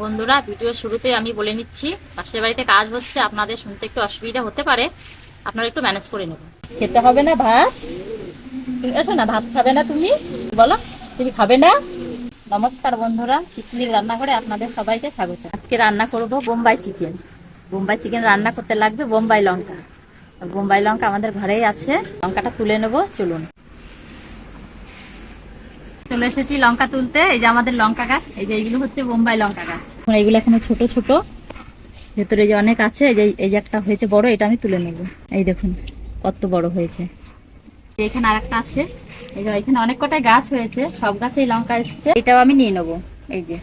বন্ধুরা, ভিডিও শুরুতে আমি বলে নিচ্ছি, পাশের বাড়িতে কাজ হচ্ছে, আপনাদের শুনতে একটু অসুবিধা হতে পারে, আপনারা একটু ম্যানেজ করে নেবেন। খেতে হবে না ভাত? এসো না, ভাত খাবে না তুমি? বলো, তুমি খাবে না? নমস্কার বন্ধুরা পিকনিক রান্নাঘরে আপনাদের সবাইকে স্বাগত। আজকে রান্না করব বোম্বাই চিকেন। বোম্বাই চিকেন রান্না করতে লাগবে বোম্বাই লঙ্কা। বোম্বাই লঙ্কা আমাদের ঘরেই আছে, লঙ্কাটা তুলে নেব, চলুন। চলে এসেছি লঙ্কা তুলতে। এই যে আমাদের লঙ্কা গাছ, এই যে এইগুলো হচ্ছে বোম্বাই লঙ্কা গাছ। এইগুলো এখনও ছোট ছোট। ভেতরে যে অনেক আছে, এই যে এই যে একটা হয়েছে বড়, এটা আমি তুলে নেব। এই দেখুন, কত বড় হয়েছে। এখানে আর একটা আছে। এই যে এখানে অনেক কটাই গাছ হয়েছে, সব গাছেই লঙ্কা এসছে। এটাও আমি নিয়ে নেব, এই যে।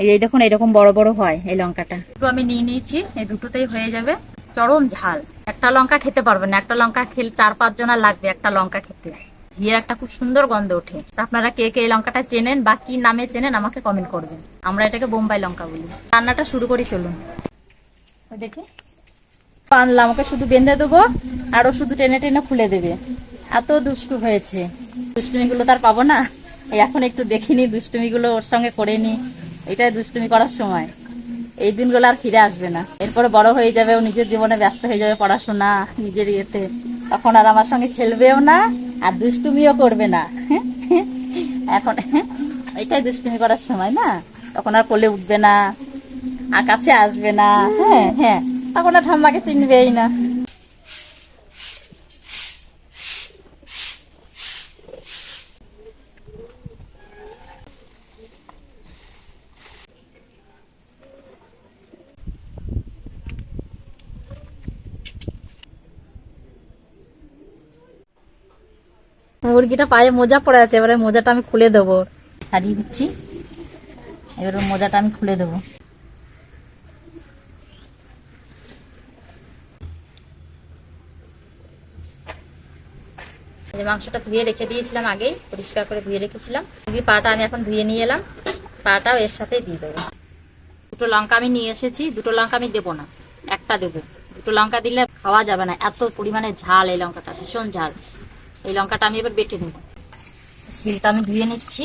এই যে দেখুন, এরকম বড় বড় হয় এই লঙ্কাটা। দুটো আমি নিয়ে নিয়েছি, এই দুটোতেই হয়ে যাবে। চরম ঝাল। একটা লঙ্কা খেতে পারবেন না, একটা লঙ্কা খেলে চার পাঁচ জনা লাগবে একটা লঙ্কা খেতে। ঘিয়ের একটা খুব সুন্দর গন্ধ ওঠে। আপনারা কে কে এই লঙ্কাটা চেনেন বা কি নামে চেনেন আমাকে কমেন্ট করবেন। আমরা এটাকে বোম্বাই লঙ্কা বলি। রান্নাটা শুরু করি, চলুন। দেখে। আনলাম, ওকে শুধু বেঁধে দেবো, আর শুধু টেনে টেনে খুলে দেবে। এত দুষ্টু হয়েছে। দুষ্টুমিগুলো তার পাবো না। এখন একটু দেখিনি দুষ্টুমিগুলো ওর সঙ্গে করে নি। এটাই দুষ্টুমি করার সময়। এই দিনগুলো আর ফিরে আসবে না। এরপরে বড় হয়ে যাবে, ও নিজের জীবনে ব্যস্ত হয়ে যাবে পড়াশোনা, নিজের ইয়েতে। তখন আর আমার সঙ্গে খেলবেও না। আর দুষ্টুমিও করবে না। এখন, এটাই দুষ্টুমি করার সময় না? তখন আর কোলে উঠবে না, আর কাছে আসবে না। হ্যাঁ হ্যাঁ। তখন আর ঠাম্মাকে চিনবেই না। মুরগিটা পায়ে মোজা পড়ে আছে, এবারে মোজাটা আমি খুলে দেবো। ছাড়িয়ে দিচ্ছি। এবার মোজাটা আমি খুলে দেবো। মাংসটা ধুয়ে রেখে দিয়েছিলাম আগেই, পরিষ্কার করে ধুয়ে রেখেছিলাম। মুরগির পাটা আমি এখন ধুয়ে নিয়ে এলাম। পাটাও এর সাথেই দিয়ে দেবো। দুটো লঙ্কা আমি নিয়ে এসেছি, দুটো লঙ্কা আমি দেবো না, একটা দেবো। দুটো লঙ্কা দিলে খাওয়া যাবে না, এত পরিমাণে ঝাল এই লঙ্কাটা, ভীষণ ঝাল। এই লঙ্কাটা আমি এবার বেটে নেব। শিলটা আমি ধুয়ে নিচ্ছি।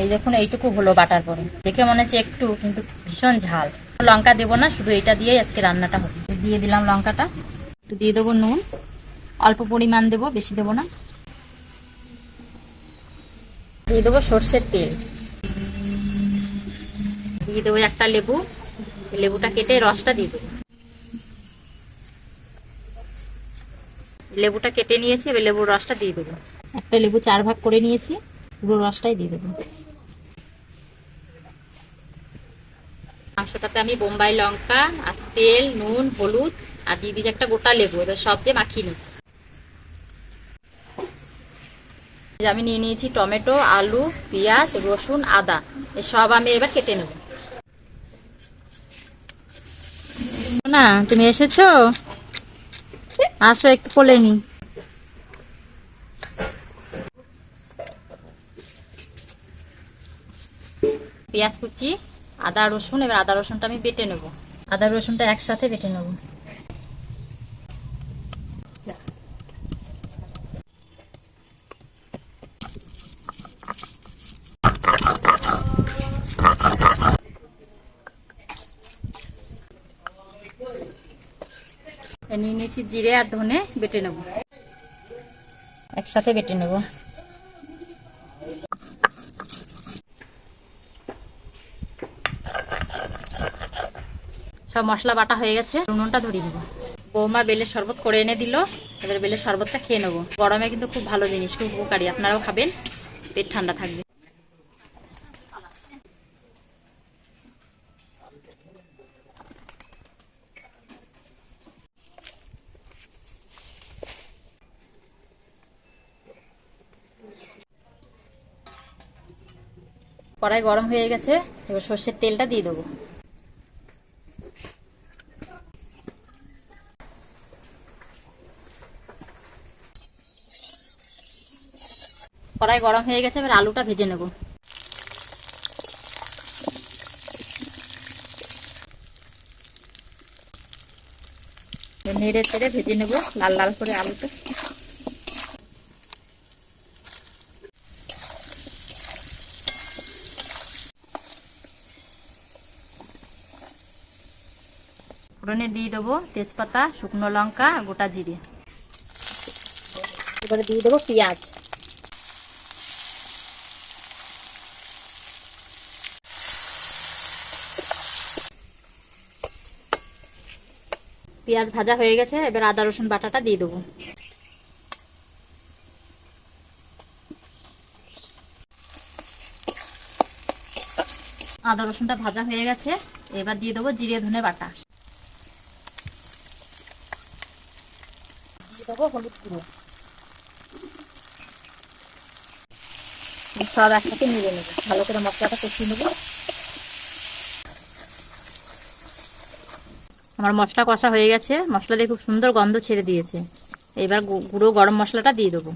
এই দেখুন, এইটুকু হলো বাটার পরে। দেখে মনে হচ্ছে একটু, কিন্তু ভীষণ ঝাল। লঙ্কা দেবো না, শুধু এটা দিয়েই আজকে রান্নাটা হবে। দিয়ে দিলাম লঙ্কাটা। একটু দিয়ে দেবো নুন। অল্প পরিমাণ দেবো, বেশি দেবো না। দিয়ে দেবো সর্ষের তেল। দিয়ে দেবো একটা লেবু। লেবুটা কেটে রসটা দিয়ে দেবো। লেবুটা কেটে নিয়েছি, এবার লেবুর রসটা দিয়ে দেবো। একটা লেবু চার ভাগ করে নিয়েছি, পুরো রসটাই দিয়ে দেবো। মাংসটাতে আমি বোম্বাই লঙ্কা আর তেল, নুন, হলুদ আর দিয়ে দিয়েছি একটা গোটা লেবু, এবার সব দিয়ে মাখিয়ে নিই। আমি নিয়ে নিয়েছি টমেটো, আলু, পেঁয়াজ, রসুন, আদা এই সব আমি এবার কেটে নেব। না তুমি এসেছ? আসো একটু কোলে নি পেঁয়াজ কুচি আদা রসুন এবার আদা রসুনটা আমি বেটে নেব। আদা রসুনটা একসাথে বেটে নেব। নিয়ে নিয়েছি জিরে আর ধনে বেটে নেব। একসাথে বেটে নেব। সব মশলা বাটা হয়ে গেছে। নুনটা ধরিয়ে দেবো বৌমা বেলের শরবত করে এনে দিল। এবার বেলের শরবতটা খেয়ে নেব। গরমে কিন্তু খুব ভালো জিনিস খুব উপকারী। আপনারাও খাবেন পেট ঠান্ডা থাকবে। কড়াই গরম হয়ে গেছে, এবার সর্ষের তেলটা দিয়ে দেবো। কড়াই গরম হয়ে গেছে, এবার আলুটা ভেজে নেব। নেড়ে চেড়ে ভেজে নেব লাল লাল করে আলুটা। ফোড়নে দিয়ে দেবো তেজপাতা, শুকনো লঙ্কা, আর গোটা জিরে। এবারে দিয়ে দেবো পেঁয়াজ। পেঁয়াজ ভাজা হয়ে গেছে, এবার আদা, রসুন বাটাটা দিয়ে দেবো। আদা, রসুনটা ভাজা হয়ে গেছে, এবার দিয়ে দেবো জিরে ধনে বাটা। সব একসাথে মিলে নেব। ভালো করে মশলাটা কষিয়ে নেব। আমার মশলা কষা হয়ে গেছে। মশলা দিয়ে খুব সুন্দর গন্ধ ছেড়ে দিয়েছে। এবার গুঁড়ো গরম মশলাটা দিয়ে দেবো।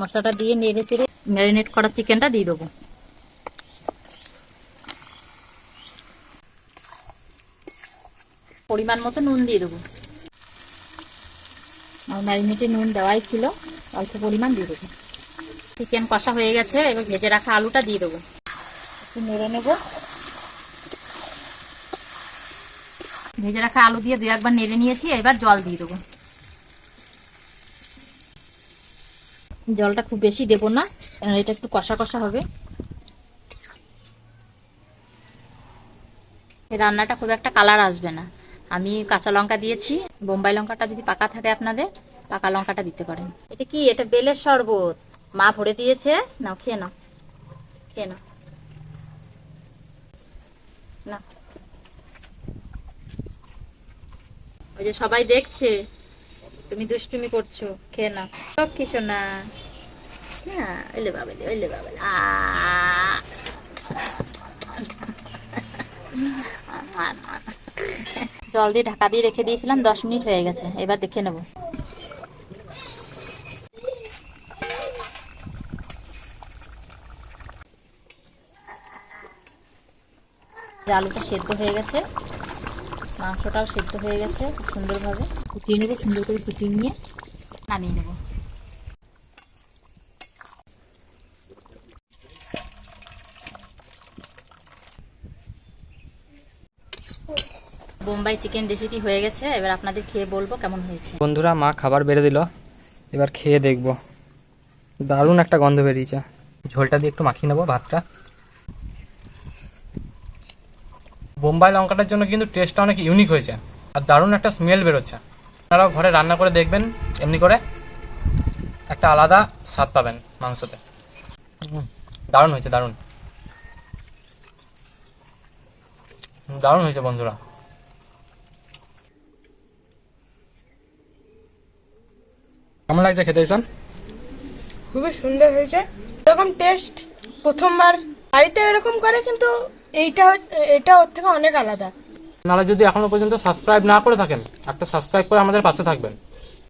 মশলাটা দিয়ে নেড়ে চেড়ে ম্যারিনেট করা চিকেনটা দিয়ে দেবো। পরিমাণ মতো নুন দিয়ে দেবো। ম্যারিনেটে নুন দেওয়াই ছিল, অল্প পরিমাণ দিয়ে দেবো। চিকেন কষা হয়ে গেছে, এবার ভেজে রাখা আলুটা দিয়ে দেবো। একটু নেড়ে নেব। ভেজে রাখা আলু দিয়ে দু একবার নেড়ে নিয়েছি, এবার জল দিয়ে দেবো। জলটা খুব বেশি দেবো না এটা একটু কষা কষা হবে। রান্নাটা খুব একটা কালার আসবে না। আমি কাঁচা লঙ্কা দিয়েছি। বোম্বাই লঙ্কাটা যদি পাকা থাকে আপনাদের, পাকা লঙ্কাটা দিতে পারেন। এটা কি? এটা বেলের শরবত। মা ভরে দিয়েছে। নাও, খেয়ে নাও। খেয়ে নাও। না ওই যে সবাই দেখছে, তুমি দুষ্টুমি করছ, খেয়ে নাও। সব কিছু না না ওইলে জল দিয়ে ঢাকা দিয়ে রেখে দিয়েছিলাম, দশ মিনিট হয়ে গেছে। এবার দেখে নেব। আলুটা সেদ্ধ হয়ে গেছে। মাংসটাও সেদ্ধ হয়ে গেছে, খুব সুন্দরভাবে। ফুটিয়ে নেব, সুন্দর করে ফুটিয়ে নিয়ে নামিয়ে নেব। বোম্বাই চিকেন রেসিপি হয়ে গেছে, এবার আপনাদের খেয়ে বলব কেমন হয়েছে। বন্ধুরা, মা খাবার বেড়ে দিল, এবার খেয়ে দেখব। দারুণ একটা গন্ধ বেরিয়েছে। ঝোলটা দিয়ে একটু মাখিয়ে নেব ভাতটা। বোম্বাই লঙ্কাটার জন্য কিন্তু টেস্টটা অনেক ইউনিক হয়েছে, আর দারুণ একটা স্মেল বেরোচ্ছে। আপনারাও ঘরে রান্না করে দেখবেন, এমনি করে একটা আলাদা স্বাদ পাবেন মাংসতে। দারুণ হয়েছে, দারুণ। দারুণ হয়েছে বন্ধুরা। কেমন লাগছে খেতে এসব? খুবই সুন্দর হয়েছে। এরকম টেস্ট প্রথমবার। বাড়িতে এরকম করে কিন্তু এইটা এটা ওর থেকে অনেক আলাদা। আপনারা যদি এখনও পর্যন্ত সাবস্ক্রাইব না করে থাকেন একটা সাবস্ক্রাইব করে আমাদের পাশে থাকবেন।